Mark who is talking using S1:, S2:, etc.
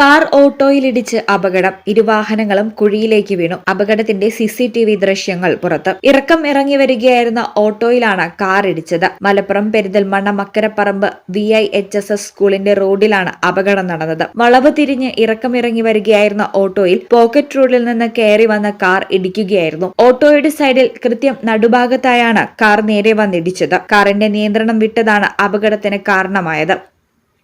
S1: Car ഓട്ടോയിലിടിച്ച് അപകടം. ഇരുവാഹനങ്ങളും കുഴിയിലേക്ക് വീണു. അപകടത്തിന്റെ സിസിടിവി ദൃശ്യങ്ങൾ പുറത്ത്. ഇറക്കം ഇറങ്ങി വരികയായിരുന്ന ഓട്ടോയിലാണ് കാർ ഇടിച്ചത്. Malappuram Perinthalmanna Makkaraparamba V I H S S സ്കൂളിന്റെ റോഡിലാണ് അപകടം നടന്നത്. വളവ് തിരിഞ്ഞ് ഇറക്കം ഇറങ്ങി വരികയായിരുന്ന ഓട്ടോയിൽ പോക്കറ്റ് റോഡിൽ നിന്ന് കയറി വന്ന കാർ ഇടിക്കുകയായിരുന്നു. ഓട്ടോയുടെ സൈഡിൽ കൃത്യം നടുഭാഗത്തായാണ് കാർ നേരെ വന്നിടിച്ചത്. കാറിന്റെ നിയന്ത്രണം വിട്ടതാണ് അപകടത്തിന് കാരണമായത്.